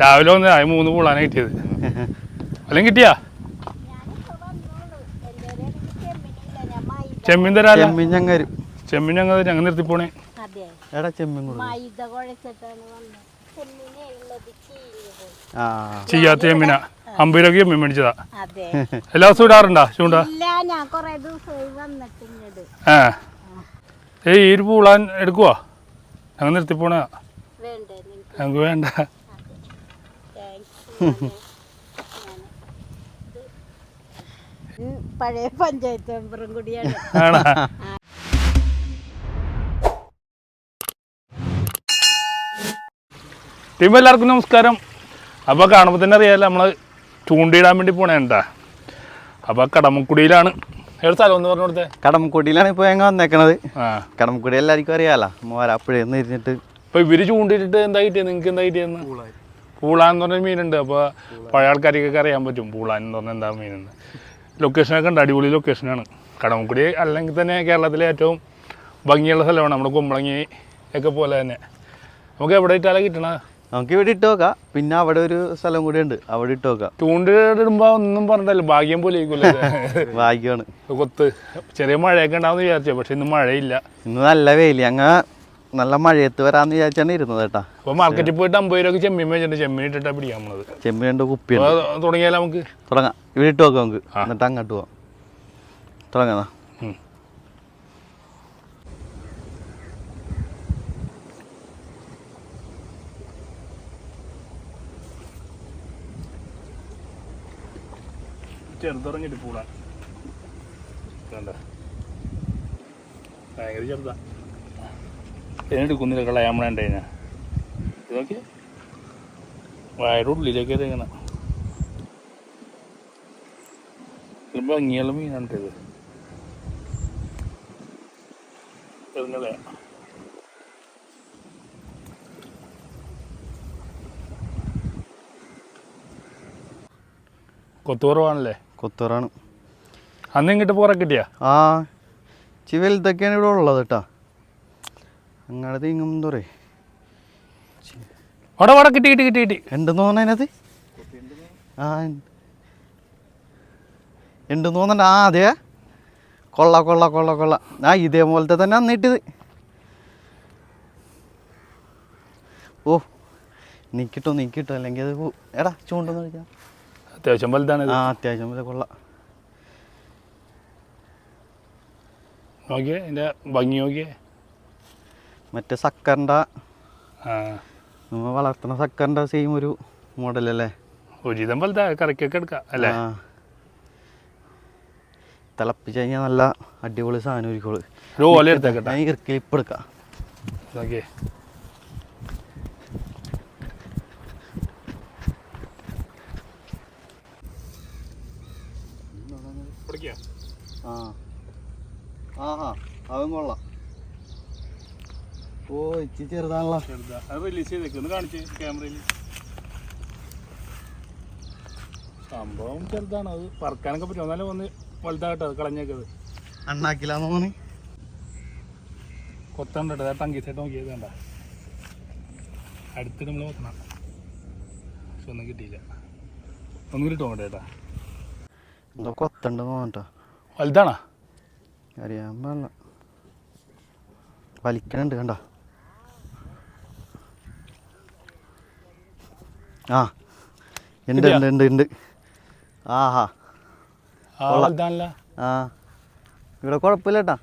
രാവിലെ വന്ന് അതിന് മൂന്ന് പൂളാണ് കിട്ടിയത്. വല്ലതും കിട്ടിയാ? ചെമ്മീൻ തരാ ചെമ്മീൻ ഞങ്ങൾ ചെമ്മീൻ ഞങ്ങൾ ഞങ്ങൾ നിർത്തി പോണേ. അതെ. എടാ ചെമ്മീൻ കൊടുക്കും. മൈദ കുഴച്ചിട്ടാണ് വന്നത് ചെമ്മീനെ ഉള്ളത് ചീഞ്ഞത്. ആ. ചെയ്യാത്ത ചെമ്മീനാ. അമ്പത് രൂപ ചെമ്മീൻ മേടിച്ചതാ. അതെ. എല്ലാ ദിവസവും ഇടാറുണ്ടാ ചൂണ്ട? ഇല്ല ഞാൻ കൊറേ ദിവസമായി വന്നിട്ട് ആ ഏയ് ഈ ഒരു പൂളാൻ എടുക്കുവാ? ഞങ്ങൾ നിർത്തി പോണേ ഞങ്ങൾക്ക് വേണ്ട. പഴയ പഞ്ചായത്ത് മെമ്പറും കൂടിയാണ്. ടീം എല്ലാവർക്കും നമസ്കാരം. അപ്പോൾ കാണുമ്പോൾ തന്നെ അറിയാമല്ലോ നമ്മൾ ചൂണ്ടിയിടാൻ വേണ്ടി പോണേണ്ടാ അപ്പോൾ കടമക്കുടിയിലാണ്. ഏത് സ്ഥലം എന്ന് പറഞ്ഞു കൊടുത്തേ? കടമക്കുടിയിലാണ് ഇപ്പോൾ ഞങ്ങൾ വന്നേക്കണത്. കടമക്കുടി എല്ലാവർക്കും അറിയാലോ മോരാപ്പുഴയെന്ന് ഇരുന്നിട്ട്. അപ്പോൾ ഇവർ ചൂണ്ടിയിട്ടിട്ട് എന്താ കിട്ടിയത് നിങ്ങൾക്ക് എന്താ കിട്ടിയെന്ന്? പൂളാൻ എന്ന് പറഞ്ഞ മീനുണ്ട്. അപ്പോൾ പഴയ ആൾക്കാർക്കൊക്കെ അറിയാൻ പറ്റും. പൂളാൻ എന്ന് പറഞ്ഞാൽ എന്താ മീനെന്ന് ലൊക്കേഷനൊക്കെ ഉണ്ട്. അടിപൊളി ലൊക്കേഷനാണ് കടമക്കുടി അല്ലെങ്കിൽ തന്നെ കേരളത്തിലെ ഏറ്റവും ഭംഗിയുള്ള സ്ഥലമാണ്. നമ്മുടെ കുമ്പളങ്ങി ഒക്കെ പോലെ തന്നെ. നമുക്ക് എവിടെ ഇട്ടാലും കിട്ടണ? നമുക്ക് ഇവിടെ ഇട്ട് നോക്കാം. പിന്നെ അവിടെ ഒരു സ്ഥലം കൂടി ഉണ്ട്. അവിടെ ഇട്ട് നോക്കാം. ചൂണ്ടിടുമ്പോ ഒന്നും പറഞ്ഞിട്ടല്ലോ. ഭാഗ്യം പോലെ ഭാഗ്യമാണ്. കൊത്ത്. ചെറിയ മഴയൊക്കെ ഉണ്ടാവുമെന്ന് വിചാരിച്ചു. പക്ഷെ ഇന്ന് മഴയില്ല. ഇന്ന് നല്ല വെയിൽ ഞങ്ങൾ നല്ല മഴയത്ത് വരാന്ന് വിചാരിച്ചാണ് ഇരുന്നത് കേട്ടാ. അപ്പൊ മാർക്കറ്റിൽ പോയിട്ട് അമ്പത് രൂപ ചെമ്മീൻ വെച്ചിട്ട് ചെമ്മീൻ ഇട്ടിട്ടാ പിടിക്കാൻ പോണത്. ചെമ്മീൻ രണ്ട് കുപ്പി തുടങ്ങിയാലോ നമുക്ക്? തുടങ്ങാം. ഇവിടെ ഇട്ട് നോക്കാം നമുക്ക്. എന്നിട്ട് അങ്ങോട്ട് പോവാം. തുടങ്ങാം. ചെറുതിറങ്ങിട്ട് പൂളാൻ ഭയങ്കര ഭയങ്കര ചെറുതാ കുന്നിൽ കളയാൻ വേണ്ടി ഇത് നോക്കി വയയുടെ ഉള്ളിലേക്ക് ഇത് ഭംഗിയുള്ള മീനാണ് ഇത്. കൊത്തുകുറവാണല്ലേ കൊത്തൂറാണ് അന്ന് ഇങ്ങോട്ട് പോറ കിട്ടിയാ? ആ ഇച്ചി വലുതൊക്കെയാണ് ഇവിടെ ഉള്ളത് കേട്ടാ. അങ്ങനെ തിങ്ങും എന്തോ അവിടെ അവിടെ കിട്ടി കിട്ടി കിട്ടി കിട്ടി. ഉണ്ടെന്ന് അതിനകത്ത്? ആ ഉണ്ട്. ഉണ്ടെന്ന് തോന്നുന്നുണ്ട്? ആ അതെ. കൊള്ള കൊള്ള കൊള്ള കൊള്ള. ആ ഇതേപോലത്തെ തന്നെ അന്നിട്ടത് ഓ നിക്കിട്ടോ നിക്കിട്ടോ. അല്ലെങ്കിൽ അത് എടാ ചൂണ്ടെന്ന് വിളിക്കാം അത്യാവശ്യം വലുതാണ് ആ അത്യാവശ്യം വലിയ കൊള്ള. നോക്കിയേ എന്റെ ഭംഗി നോക്കിയേ. മറ്റേ സക്കറിന്റെ നമ്മൾ വളർത്തുന്ന സക്കറിന്റെ സെയിം ഒരു മോഡലല്ലേ ഉചിതം വലുതാ കറിക്കൊക്കെ എടുക്കാം അല്ലേ? ആ. തിളപ്പിച്ച് കഴിഞ്ഞാൽ നല്ല അടിപൊളി സാധനം ഒരുക്കോൾ ഒരു ഓല എടുത്തേക്കട്ടെ ഞാൻ ഇപ്പം എടുക്കാം. നോക്കിയേ ആ. ആഹാ അതും കൊള്ളാം. ഓ ഇച്ചി ചെറുതാണല്ലോ. ചെറുതാ. അത് റിലീസ് ചെയ്തേക്ക്. ഒന്ന് കാണിച്ച് ക്യാമറയിൽ സംഭവം ചെറുതാണ്. അത് പറക്കാനൊക്കെ പറ്റും. എന്നാലും ഒന്ന് വലുതാകട്ടെ അത് കളഞ്ഞേക്കത് അണ്ണാക്കില്ലാന്ന് തോന്നി. കൊത്തണ്ട ടങ്കി സൈഡ് നോക്കിയത് വേണ്ട അടുത്ത് നമ്മൾ കൊത്തണം. പക്ഷെ ഒന്നും കിട്ടിയില്ല. ഒന്നും അങ്ങോട്ട് ചേട്ടാ? എന്തോ കൊത്തണ്ടെന്ന് തോന്നട്ടോ വലുതാണോ? അറിയാൻ പാടില്ല. വലിക്കണുണ്ട് കണ്ട? ആ. ഉണ്ട് ഉണ്ട് ഉണ്ട് ഉണ്ട്. ആഹാ. ആ ഇവിടെ കുഴപ്പമില്ല കേട്ടാ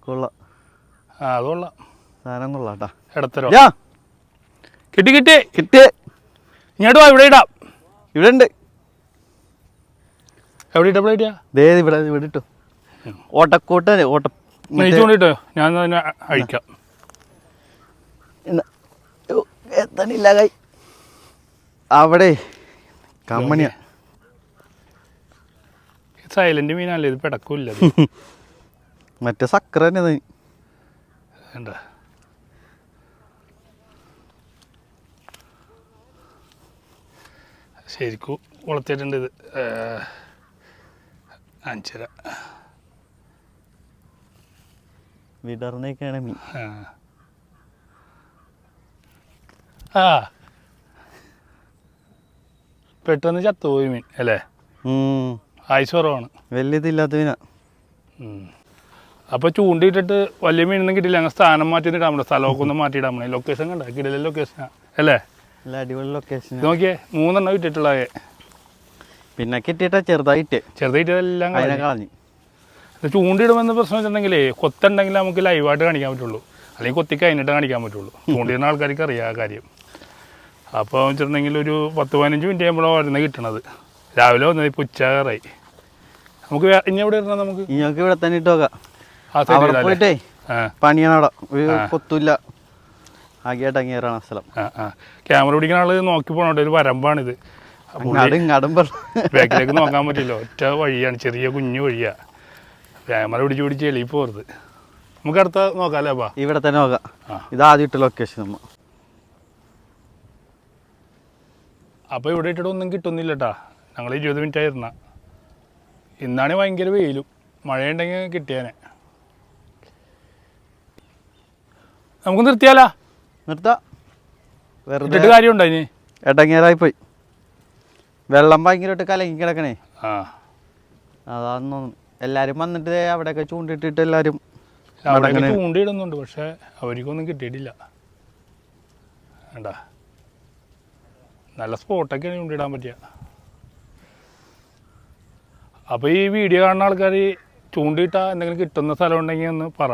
കൊള്ളാം. ആ അത് കൊള്ളാം. സാധനം കൊള്ളാം കേട്ടാ ഇടത്തരോ കിട്ടി കിട്ടി. ഇങ്ങോട്ട് വാ ഇവിടെ ഇടാം. ഇവിടെ ഉണ്ട്. എവിടെ ദേ ഇവിടെ ഇവിടെ ഇട്ടു. ഓട്ടക്കോട്ട ഓട്ട ഞാൻ അഴിക്കാം. എത്തണില്ല കൈ അവിടെ കമ്മണിയാ സൈലന്റ് മീനല്ലേ ഇത് പിടക്കൂല്ല മറ്റേ സക്കര തന്നെ. വേണ്ട. ശരിക്കും വളർത്തിയിട്ടുണ്ട് ഇത്. അഞ്ചര. വിടർന്നേക്കാണ് മീൻ. ആ. ആ. പെട്ടെന്ന് ചത്തുപോയി മീൻ അല്ലേ. ആയുസ് കുറവാണ്. വലിയ ഇതില്ലാത്ത മീനാ. അപ്പൊ അപ്പോൾ ചൂണ്ടിയിട്ടിട്ട് വലിയ മീനൊന്നും കിട്ടില്ല ഞങ്ങൾ സ്ഥാനം മാറ്റി ഇടാൻ പറ്റും. സ്ഥലമൊക്കെ ഒന്ന് മാറ്റിയിടാൻ പറ്റും. ലൊക്കേഷൻ കണ്ട? കിടില ലൊക്കേഷൻ അല്ലേ? അടിപൊളി ലൊക്കേഷൻ നോക്കിയേ മൂന്നെണ്ണം ഇട്ടിട്ടുള്ളതേ പിന്നെ കിട്ടിയിട്ടാ ചെറുതായിട്ട്. ചെറുതായിട്ടെല്ലാം കളഞ്ഞു. കളഞ്ഞു. ചൂണ്ടിയിടുമെന്ന് പ്രശ്നം വെച്ചിട്ടുണ്ടെങ്കിലേ കൊത്തുണ്ടെങ്കിൽ നമുക്ക് ലൈവായിട്ട് കാണിക്കാൻ പറ്റുള്ളൂ. അല്ലെങ്കിൽ കൊത്തി കഴിഞ്ഞിട്ട് കാണിക്കാൻ പറ്റുള്ളൂ. ചൂണ്ടിയിടുന്ന ആൾക്കാർക്ക് അറിയാം ആ കാര്യം. അപ്പോൾ വെച്ചിട്ടുണ്ടെങ്കിൽ ഒരു പത്ത് പതിനഞ്ച് മിനിറ്റ് ആകുമ്പോഴാണ് വരുന്നത് കിട്ടണത്. രാവിലെ വന്നത് ഇപ്പോൾ ഉച്ചയാറായി. നമുക്ക് ഇനി എവിടെ ഇടണം നമുക്ക്? ഞങ്ങൾക്ക് ഇവിടെ തന്നെ ഇട്ട് നോക്കാം. അവിടെ? പോയിട്ടേ ആ. പണിയാണ് അവിടെ. ഒരു. കൊത്തുമില്ല ആകെയായിട്ട് അങ്ങേറാണ് സ്ഥലം. ആ ആ. ക്യാമറ പിടിക്കുന്ന ആൾ നോക്കി പോകണോട്ടെ ഒരു വരമ്പാണിത്. ബാക്കിലേക്ക് നോക്കാൻ പറ്റില്ല. ഒറ്റ വഴിയാണ്. ചെറിയ കുഞ്ഞു വഴിയാ. ക്യാമറ പിടിച്ച് പിടിച്ച് എളി പോരുത് നമുക്ക് അടുത്ത നോക്കാം അല്ലേ അപ്പാ ഇവിടെ തന്നെ നോക്കാം. ഇതാദ്യം ഇട്ട ലൊക്കേഷൻ നമ്മ അപ്പോൾ ഇവിടെ ഇട്ടിട്ട് ഒന്നും കിട്ടുന്നില്ല കേട്ടാ ഞങ്ങൾ ഇരുപത് മിനിറ്റ് ആയിരുന്ന ഇന്നാണ് ഭയങ്കര വെയിലും. മഴയുണ്ടെങ്കിൽ കിട്ടിയാനെ. നമുക്ക് നിർത്തിയാലാ? നിർത്താ. വെറുതെ ഇട്ടിട്ട് കാര്യമുണ്ടോ ഇനി? എടങ്ങേറായി പോയി വെള്ളം ഭയങ്കരമായിട്ട് കലങ്ങി കിടക്കണേ. ആ. അതാന്ന് എല്ലാവരും എല്ലാരും വന്നിട്ട് ദേ അവിടെയൊക്കെ ചൂണ്ടിട്ടിട്ട് എല്ലാരും അവിടെ മടങ്ങണേ. ചൂണ്ടിയിടുന്നുണ്ട് പക്ഷെ അവർക്കൊന്നും കിട്ടിയിട്ടില്ല. വേണ്ട നല്ല സ്പോട്ടൊക്കെയാണ് ചൂണ്ടിടാൻ പറ്റിയ. അപ്പോൾ ഈ വീഡിയോ കാണുന്ന ആൾക്കാർ ചൂണ്ടിയിട്ട എന്തെങ്കിലും കിട്ടുന്ന സ്ഥലം ഉണ്ടെങ്കിൽ ഒന്ന് പറ.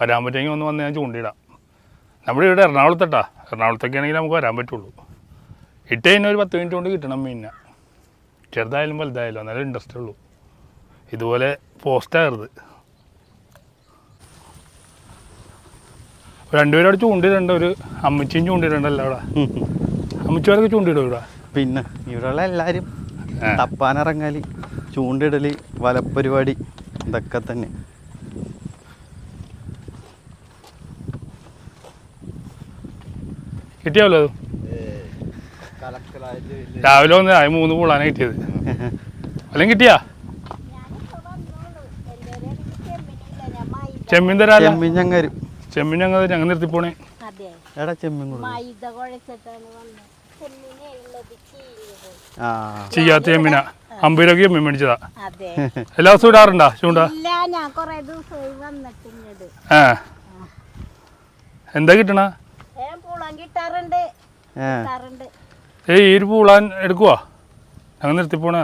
വരാൻ പറ്റുമെങ്കിൽ ഒന്ന് വന്ന് ഞാൻ ചൂണ്ടിയിടാം. നമ്മുടെ ഇവിടെ എറണാകുളത്തട്ടാ. എറണാകുളത്തൊക്കെ ആണെങ്കിൽ നമുക്ക് വരാൻ പറ്റുള്ളൂ. ഇട്ട് കഴിഞ്ഞാൽ ഒരു പത്ത് മിനിറ്റ് കൊണ്ട് കിട്ടണം മീനിനെ. ചെറുതായാലും വലുതായാലും എന്നാലും ഇൻട്രസ്റ്റ് ഉള്ളൂ. ഇതുപോലെ പോസ്റ്റാകരുത് രണ്ടുപേരും അവിടെ ചൂണ്ടിയിട്ടുണ്ട് ഒരു അമ്മച്ചിയും ചൂണ്ടിയിട്ടുണ്ടല്ലോ അവിടെ. അമ്മച്ചിമാരൊക്കെ ചൂണ്ടിയിടും ഇവിടെ? പിന്നെ ഇവിടെയുള്ള എല്ലാവരും തപ്പാനിറങ്ങാലി ചൂണ്ടിടൽ ചൂണ്ടിടൽ വലപ്പരിപാടി ഇതൊക്കെ തന്നെ. കിട്ടിയാവല്ലോ അത്? രാവിലെ വന്ന് ആ മൂന്ന് പൂളാണ് കിട്ടിയത്. അല്ലെങ്കിൽ കിട്ടിയാ? ചെമ്മീൻ തരാല്ല? ചെമ്മീൻ ഞങ്ങരും. ചെമ്മീൻ ഞങ്ങൾ ഞങ്ങൾ നിർത്തിപ്പോണേ അതെ. എടാ ചെമ്മീൻ ചെയ്യാത്ത ചെമ്മീനാ അമ്പത് രൂപയ്ക്ക് ചെമ്മീൻ മേടിച്ചതാ. അതെ. എല്ലാ ദിവസവും ഇടാറുണ്ടാ ചൂണ്ട? ഇല്ല ഞാൻ കൊറേ ദിവസമായി വന്നിട്ട് ആ. എന്താ കിട്ടണ? ഏ പൂളാൻ കിട്ടാറുണ്ട്. ഏ. കിട്ടാറുണ്ട്. ഏയ് ഈ പൂളാൻ എടുക്കുവാ? ഞങ്ങൾ നിർത്തി പോണ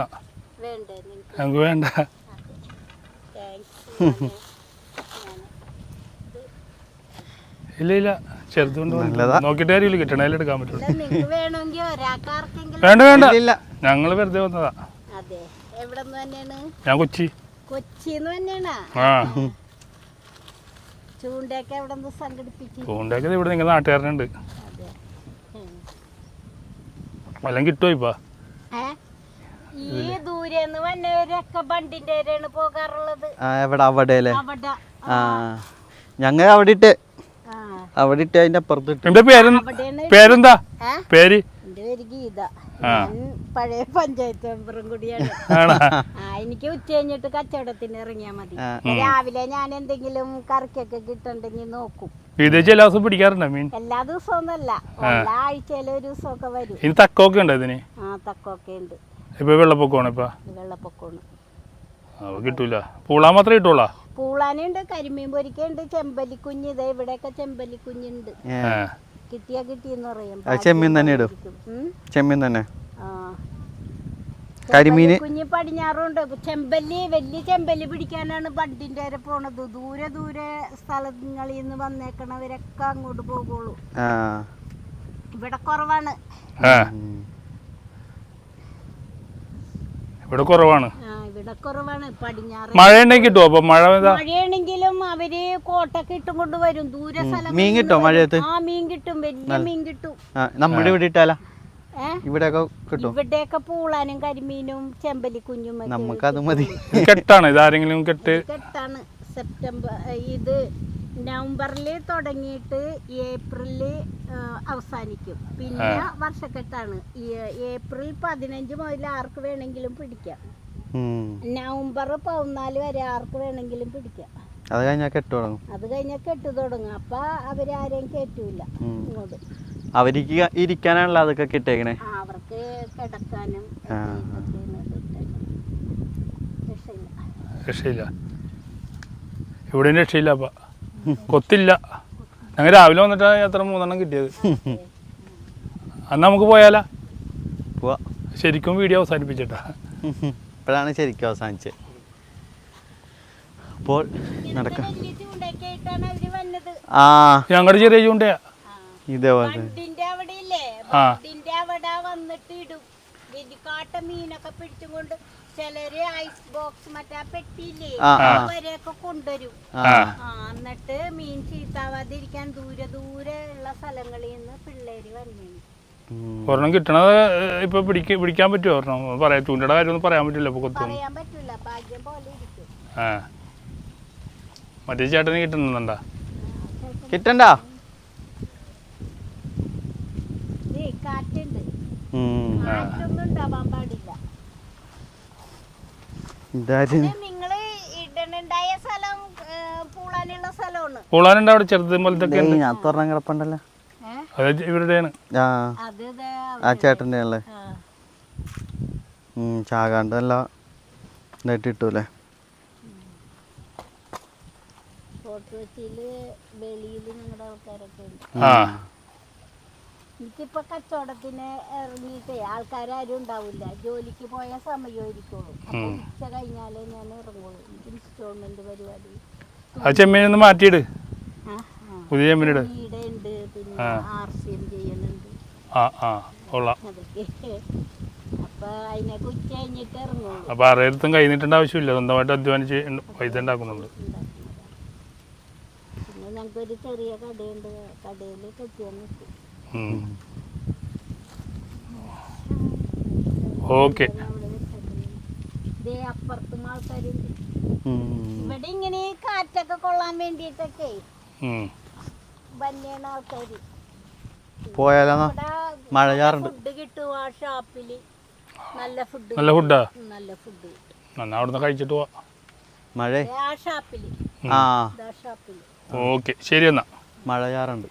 ഞങ്ങൾക്ക് വേണ്ട. ഇല്ല ഇല്ല. ചെറുതുകൊണ്ട്. നല്ലതാ. നോക്കിയിട്ട് കാര്യമില്ല കിട്ടണേലും എടുക്കാൻ പറ്റുള്ളൂ. നിങ്ങക്ക് വേണമെങ്കിൽ ഒരാൾക്കാർക്കെങ്കിലും വേണ്ട വേണ്ട. ഇല്ല ഞങ്ങൾ വെറുതെ വന്നതാ. അതെ. എവിടെ നിന്ന് തന്നെയാണ് ഞാൻ കൊച്ചി. കൊച്ചിന്ന് തന്നെയാണ് ആ. ചൂണ്ടയൊക്കെ എവിടെ നിന്ന് സംഘടിപ്പിച്ച് ചൂണ്ടൊക്കെ ഇവിടെ നിങ്ങൾ നാട്ടുകാരനുണ്ട്. അതെ. വല്ലതും കിട്ടുമോ ഇപ്പൊ? ഏ? ഈ ദൂരെന്ന് വന്നവരൊക്കെ ബണ്ടിന്റെ പേരാണ് പോകാറുള്ളത്. ആ എവിടെ? അവിടെ അല്ലേ? അവിടെ. ആ. ഞങ്ങൾ അവിടെ ഇട്ട് അവിടെ ഇട്ട് അതിന്റെ അപ്പുറത്ത് ഇട്ട്. എന്റെ പേര് പേരെന്താ? പേര്? എന്റെ പേര് ഗീത. ഞാൻ പഴയ പഞ്ചായത്ത് മെമ്പറും കൂടിയാണ്. ആ എനിക്ക് ഉച്ച കഴിഞ്ഞിട്ട് കച്ചവടത്തിന് ഇറങ്ങിയാ മതി. രാവിലെ ഞാൻ എന്തെങ്കിലും കറിക്കൊക്കെ കിട്ടണ്ടെങ്കിൽ നോക്കും. വിദേശി എല്ലാ ദിവസവും പിടിക്കാറുണ്ടോ മീൻ? എല്ലാ ദിവസവും ഒന്നല്ല എല്ലാ ആഴ്ചയിലും ഒരു ദിവസമൊക്കെ വരും. ഇനി തക്കമൊക്കെ ഉണ്ടോ ഇതിന്? ആ തക്കൊക്കെ ഉണ്ട്. ഇപ്പൊ വെള്ളപ്പൊക്കമാണ് ഇപ്പൊ. വെള്ളപ്പൊക്കമാണ്. അപ്പൊ കിട്ടൂല. പൂളാൻ മാത്രമേ കിട്ടുള്ളൂ? പൂളാനുണ്ട് കരിമീൻ പൊരിക്കുണ്ട് ചെമ്പല്ലിക്കുഞ്ഞ് ഇതേ ഇവിടെയൊക്കെ ചെമ്പല്ലിക്കുഞ്ഞുണ്ട്. കിട്ടിയാ കിട്ടിയെന്ന് പറയും. ചെമ്മീൻ തന്നെ ഇടും. ചെമ്മീൻ തന്നെ. ആ. കരിമീന്? കുഞ്ഞ് പടിഞ്ഞാറുണ്ട്. ചെമ്പല്ലി വലിയ ചെമ്പല്ലി പിടിക്കാനാണ് ബണ്ടിന്റെ വരെ പോണത്. ദൂരെ ദൂരെ സ്ഥലങ്ങളിൽ നിന്ന് വന്നേക്കണവരൊക്കെ അങ്ങോട്ട് പോകുള്ളൂ ആ. ഇവിടെ കുറവാണ്. ഇവിടെ കുറവാണ്. ഇവിടെ കുറവാണ്. പടിഞ്ഞാറ് കിട്ടുമോ അപ്പൊ മഴ ഇതാ മഴയാണെങ്കിലും അവർ കോട്ടൊക്കെ ഇട്ടും കൊണ്ട് വരും. ദൂരെ മീൻ നിന്ന് കിട്ടോ വരും. മഴയത്ത്? ആ മീൻ കിട്ടും. വലിയ മീൻ കിട്ടും. ആ നമ്മുടെ ഇവിടെ ഇട്ടാല? ഏ? ഇവിടെയൊക്കെ കിട്ടും. ഇവിടെയൊക്കെ പൂളാനും കരിമീനും ചെമ്പലി കുഞ്ഞും നമുക്കത് മതി. ഇത് കെട്ടാണ്. ഇത് ആരെങ്കിലും കെട്ട് കെട്ടാണ്. സെപ്റ്റംബർ ഇത് നവംബറിൽ തുടങ്ങിയിട്ട് ഏപ്രിലിൽ അവസാനിക്കും. പിന്നെ വർഷക്കെട്ടാണ്. ഏപ്രിൽ പതിനഞ്ച് മുതൽ ആർക്ക് വേണമെങ്കിലും പിടിക്കാം. നവംബർ പതിനാല് വരെ ആർക്ക് വേണമെങ്കിലും പിടിക്കാം. അത് കഴിഞ്ഞാൽ കെട്ട് തുടങ്ങും. അത് കഴിഞ്ഞാൽ കെട്ട് തുടങ്ങും. അപ്പൊ അവരാരെയും കയറ്റൂല ഉം. ഇങ്ങോട്ട്. അവർക്ക് ഇരിക്കാനാണല്ലോ അതൊക്കെ കിട്ടേക്കണേ. അവർക്ക് കിടക്കാനും. രക്ഷയില്ല. രക്ഷയില്ല. ഇവിടെയും രക്ഷയില്ല അപ്പം. കൊത്തില്ല. ഞങ്ങൾ രാവിലെ വന്നിട്ട് എത്ര മൂന്നെണ്ണം കിട്ടിയത്. അന്ന് നമുക്ക് പോയാലാ? പോവാ. ശരിക്കും വീഡിയോ അവസാനിപ്പിച്ചിട്ടാ. ഇപ്പോഴാണ് ശരിക്കും അവസാനിച്ചത്. അപ്പോൾ നടക്ക ആ. ഞങ്ങളുടെ ചെറിയ ചൂണ്ടയാ. ഇതേപോലെ. ആ. വലിക്കാട്ട മീനൊക്കെ പിടിച്ചും കൊണ്ട് ചിലര് ഐസ് ബോക്സ് മറ്റേ പെട്ടിയില്ലേ. വരെയൊക്കെ കൊണ്ടുവരും. എന്നിട്ട് മീൻ ചീത്താവാതിരിക്കാൻ ദൂരെ ദൂരെ ഉള്ള സ്ഥലങ്ങളിൽ നിന്ന് പിള്ളേര് വന്നു. ഒരെണ്ണം കിട്ടണത് ഇപ്പൊ പിടിക്ക പിടിക്കാൻ പറ്റുമോ ഒരെണ്ണം? പറയാം ചൂണ്ടയുടെ കാര്യമൊന്നും പറയാൻ പറ്റില്ല ഇപ്പൊ കൊത്തും. പറയാൻ പറ്റൂല ഭാഗ്യം പോലെ ഇരിക്കും. ആ. മറ്റേ ചേട്ടന് കിട്ടുന്നുണ്ടാ? കിട്ടണ്ട ഏയ് കാറ്റുണ്ട് ഉം. കാറ്റൊന്നും ഉണ്ടാവാൻ പാടില്ല ഇതാര് ഇത് നിങ്ങൾ ഇടണുണ്ടായ സ്ഥലം ഏ, പൂളാനുള്ള സ്ഥലമാണ് പൂളാനുണ്ട് അവിടെ ചെറുത് പോലത്തെ ഉണ്ട്. ഞാൻ തുറന്ന കിടപ്പുണ്ടല്ലോ? അത് ഇവരുടെയാണ് ആ. അത് ദേ ആ ചേട്ടന്റെ അല്ലേ ആ. ഉം, ചാകാണ്ടല്ല ഇതായിട്ട് ഇട്ടൂലേ ഫോർട്ട് കൊച്ചിയിൽ വെളിയിൽ ഞങ്ങളുടെ ആൾക്കാരൊക്കെ ഉണ്ട്. എനിക്കിപ്പോ കച്ചവടത്തിന് ഇറങ്ങിയിട്ട് ആൾക്കാരും ഉണ്ടാവില്ല. ജോലിക്ക് പോയ സമയമായിരിക്കുള്ളൂ. അപ്പൊ ഉം. ഉച്ച കഴിഞ്ഞാലേ ഞാൻ ഇറങ്ങുള്ളൂ. എനിക്ക് ഇൻസ്റ്റോൾമെന്റ് പരിപാടി. ആ ചെമ്മീനൊന്ന് മാറ്റിയിട്. ആ, ആ. പുതിയ ചെമ്മീനിട് ഉണ്ട് പിന്നെ ആ. ആർ സി എം ചെയ്യുന്നുണ്ട്. ആ ആ. കൊള്ളാം. അതൊക്കെ. അപ്പൊ അതിനൊക്കെ ഉച്ച കഴിഞ്ഞിട്ട് ഇറങ്ങുള്ളൂ. അപ്പൊ ആരെടുത്തും കൈ നീട്ടേണ്ട ആവശ്യമില്ല. സ്വന്തമായിട്ട് അധ്വാനിച്ച് പൈസ ഉണ്ടാക്കുന്നുണ്ട്. പിന്നെ ഞങ്ങൾക്കൊരു ചെറിയ കടയുണ്ട്. കടയിൽ കെട്ടിയാൽ നിൽക്കും. ഓക്കെ. ഇതേ അപ്പുറത്തും ആൾക്കാരുണ്ട്. ഇവിടെ ഇങ്ങനെ കാറ്റൊക്കെ കൊള്ളാൻ വേണ്ടിട്ടൊക്കെ ആൾക്കാര്. പോയാലോ മഴ ചാറുണ്ട്. ഫുഡ് കിട്ടും ആ ഷാപ്പിൽ. നല്ല ഫുഡ് നല്ല ഫുഡാ നല്ല ഫുഡ് എന്നാ അവിടുന്ന് കഴിച്ചിട്ട് പോവാ. മഴ? ആ ഷാപ്പിൽ. ആ. ഇതാ ഷാപ്പിൽ. ഓക്കെ. ശരി എന്നാ. മഴ ചാറുണ്ട്.